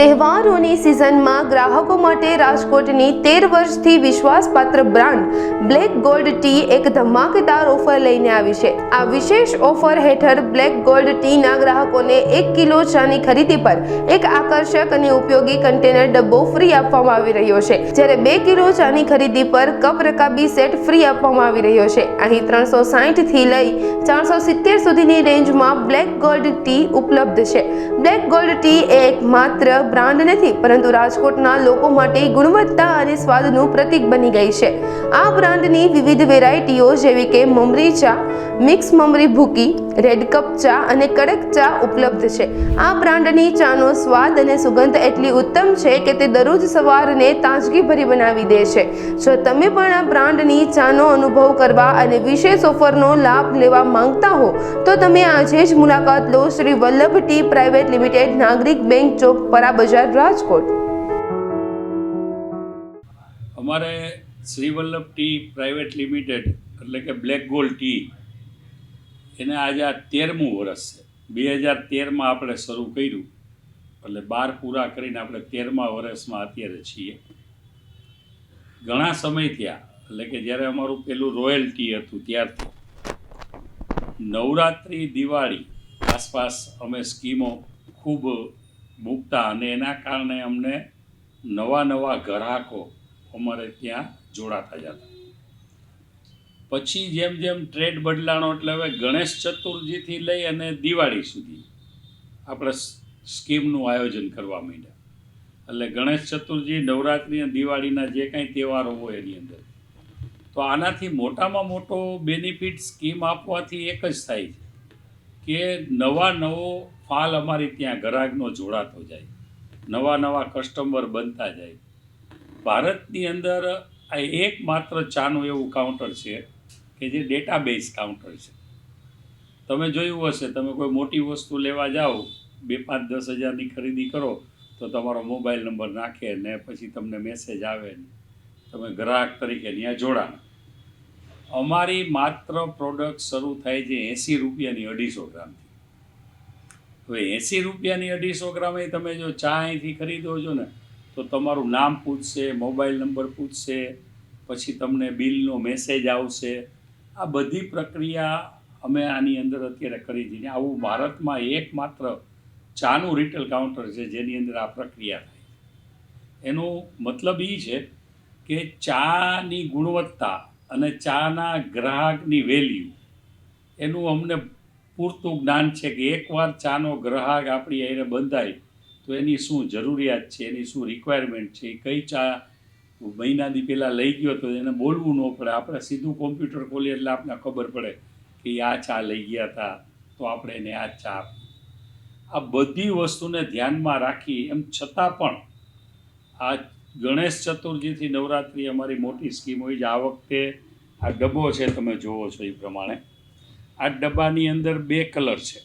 તહેવારોની સિઝનમાં ગ્રાહકો માટે રાજકોટની તેર વર્ષથી વિશ્વાસપાત્ર બ્રાન્ડ બ્લેક ગોલ્ડ ટી એક ધમાકેદાર ઓફર લઈને આવી છે. આ વિશેષ ઓફર હેઠળ બ્લેક ગોલ્ડ ટીના ગ્રાહકોને એક કિલો ચાની ખરીદી પર એક આકર્ષક અને ઉપયોગી કન્ટેનર ડબ્બો ફ્રી આપવામાં આવી રહ્યો છે. જ્યારે બે કિલો ચાની ખરીદી પર કપ રકાબી સેટ ફ્રી આપવામાં આવી રહ્યો છે. અહીં ત્રણસો થી લઈ ચારસો સિત્તેર સુધીની રેન્જમાં બ્લેક ગોલ્ડ ટી ઉપલબ્ધ છે. બ્લેક ગોલ્ડ ટી એ એક માત્ર બ્રાન્ડ નથી, પરંતુ રાજકોટના લોકો માટે ગુણવત્તા અને સ્વાદનું પ્રતીક બની ગઈ છે. આ બ્રાન્ડની વિવિધ વેરાયટીઓ જેવી કે મમરી ચા, મિક્સ મમરી ભૂકી, રેડ કપ ચા અને કડક ચા ઉપલબ્ધ છે. આ બ્રાન્ડની ચાનો સ્વાદ અને સુગંધ એટલી ઉત્તમ છે કે તે દરરોજ સવારને તાજગીભરી બનાવી દે છે. જો તમે પણ આ બ્રાન્ડની ચાનો અનુભવ કરવા અને વિશેષ ઓફરનો લાભ લેવા માંગતા હો, તો તમે આજે જ મુલાકાત લો Shri Vallabh T private limited Nagrik bank ચોક પરા બજાર રાજકોટ. અમારે શ્રીવલ્લભ ટી પ્રાઇવેટ લિમિટેડ, એટલે કે બ્લેક ગોલ્ડ ટી, એને આજે આ તેરમું વર્ષ છે. બે હજાર તેરમાં આપણે શરૂ કર્યું, એટલે બાર પૂરા કરીને આપણે તેરમા વર્ષમાં અત્યારે છીએ. ઘણા સમય થયા, એટલે કે જ્યારે અમારું પેલું રોયલ ટી હતું ત્યારથી. નવરાત્રિ, દિવાળી આસપાસ અમે સ્કીમો ખૂબ મૂકતા અને એના કારણે અમને નવા નવા ગ્રાહકો અમારે ત્યાં જોડાતા જતા. પછી જેમ જેમ ટ્રેડ બદલાણો એટલે હવે ગણેશ ચતુર્થીથી લઈ અને દિવાળી સુધી આપણે સ્કીમનું આયોજન કરવા માંડ્યા. એટલે ગણેશ ચતુર્થી, નવરાત્રિ અને દિવાળીના જે કાંઈ તહેવારો હોય એની અંદર. તો આનાથી મોટામાં મોટો બેનિફિટ સ્કીમ આપવાથી એક જ થાય છે કે નવા નવો ફાલ અમારી ત્યાં ગ્રાહકનો જોડાતો જાય. નવા નવા કસ્ટમર બનતા જાય. ભારતની અંદર આ એકમાત્ર ચાનું એવું કાઉન્ટર છે કે જે ડેટાબેઝ કાઉન્ટર છે. તમે જોયું હશે, તમે કોઈ મોટી વસ્તુ લેવા જાઓ, બે પાંચ દસ હજારની ખરીદી કરો, તો તમારો મોબાઈલ નંબર નાખે ને પછી તમને મેસેજ આવે ને. તમે ગ્રાહક તરીકે ત્યાં જોડાણ. અમારી માત્ર પ્રોડક્ટ શરૂ થાય છે એંસી રૂપિયાની અઢીસો ગ્રામથી. હવે એંસી રૂપિયાની અઢીસો ગ્રામે તમે જો ચા અહીંથી ખરીદો છો ને, તો તમારું નામ પૂછશે, મોબાઈલ નંબર પૂછશે, પછી તમને બિલનો મેસેજ આવશે. આ બધી પ્રક્રિયા અમે આની અંદર અત્યારે કરી દીધી. આવું ભારતમાં એકમાત્ર ચાનું રિટેલ કાઉન્ટર છે, જેની અંદર આ પ્રક્રિયા થાય. એનો મતલબ એ છે કે ચાની ગુણવત્તા અને ચાના ગ્રાહકની વેલ્યુ એનું અમને પૂરતું જ્ઞાન છે કે એકવાર ચાનો ગ્રાહક આપણી એને બંધાય, તો એની શું જરૂરિયાત છે, એની શું રિક્વાયરમેન્ટ છે? કઈ ચા મહિનાથી પહેલાં લઈ ગયો તો એને બોલવું ન પડે. આપણે સીધું કોમ્પ્યુટર ખોલીએ એટલે આપણને ખબર પડે કે આ ચા લઈ ગયા હતા તો આપણે એને આ ચા આ બધી વસ્તુને ધ્યાનમાં રાખી, એમ છતાં પણ આ ગણેશ ચતુર્થીથી નવરાત્રિ અમારી મોટી સ્કીમ હોય છે. આ વખતે આ ડબ્બો છે, તમે જોવો છો એ પ્રમાણે. આ ડબ્બાની અંદર બે કલર છે.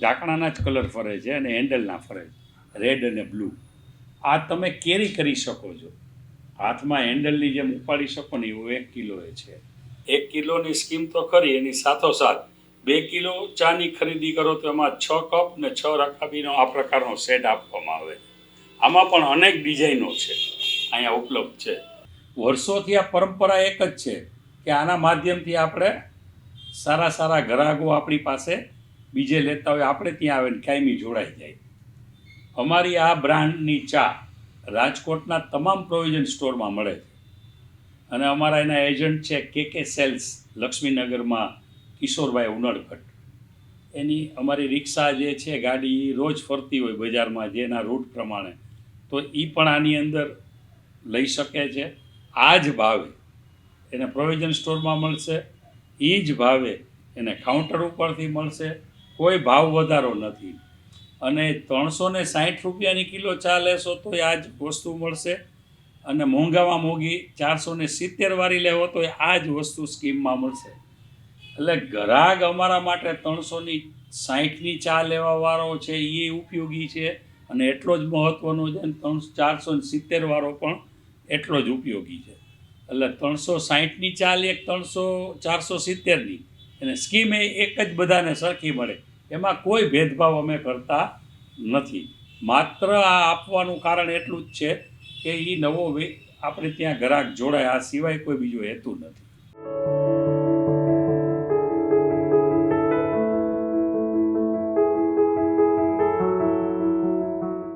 ઢાંકણાના જ કલર ફરે છે અને હેન્ડલના ફરે છે. રેડ અને બ્લુ. આ તમે કેરી કરી શકો છો. હાથમાં હેન્ડલની જેમ ઉપાડી શકો ને એવું એક કિલો એ છે. એક કિલોની સ્કીમ તો ખરી એની સાથોસાથ બે કિલો ચાની ખરીદી કરો તો એમાં છ કપ ને છ રકાબીનો આ પ્રકારનો સેટ આપવામાં આવે. આમાં પણ અનેક ડિઝાઇનો છે. અહીંયા ઉપલબ્ધ છે. વર્ષોથી આ પરંપરા એક જ છે કે આના માધ્યમથી આપણે સારા સારા ગ્રાહકો આપણી પાસે બીજે લેતા હોય, આપણે ત્યાં આવે ને કાયમી જોડાઈ જાય. અમારી આ બ્રાન્ડની ચા રાજકોટના તમામ પ્રોવિઝન સ્ટોરમાં મળે છે. અને અમારા એના એજન્ટ છે કે કે સેલ્સ લક્ષ્મીનગરમાં કિશોરભાઈ ઉનડભટ્ટ. એની અમારી રિક્ષા જે છે, ગાડી રોજ ફરતી હોય બજારમાં જેના રૂટ પ્રમાણે, તો એ પણ આની અંદર લઈ શકે છે. આ જ ભાવે એને પ્રોવિઝન સ્ટોરમાં મળશે. એ જ ભાવે એને કાઉન્ટર ઉપરથી મળશે. કોઈ ભાવ વધારો નથી. અને ત્રણસો ને સાઠ રૂપિયાની કિલો ચા લેશો તો આ જ વસ્તુ મળશે. અને મોંઘામાં મોંઘી ચારસો ને સિત્તેર વાળી લેવો તો આ જ વસ્તુ સ્કીમમાં મળશે. એટલે ગ્રાહક અમારા માટે ત્રણસોની સાઠની ચા લેવાવાળો છે એ ઉપયોગી છે. અને એટલો જ મહત્ત્વનો છે અને ત્રણસો ચારસો ને સિત્તેર વાળો પણ એટલો જ ઉપયોગી છે. એટલે ત્રણસો સાહીઠની ચાલ એક, ત્રણસો ચારસો સિત્તેરની. અને સ્કીમ એ એક જ બધાને સરખી મળે. એમાં કોઈ ભેદભાવ અમે કરતા નથી. માત્ર આ આપવાનું કારણ એટલું જ છે કે એ નવો આપણે ત્યાં ગ્રાહક જોડાય આ સિવાય કોઈ બીજો હેતુ નથી.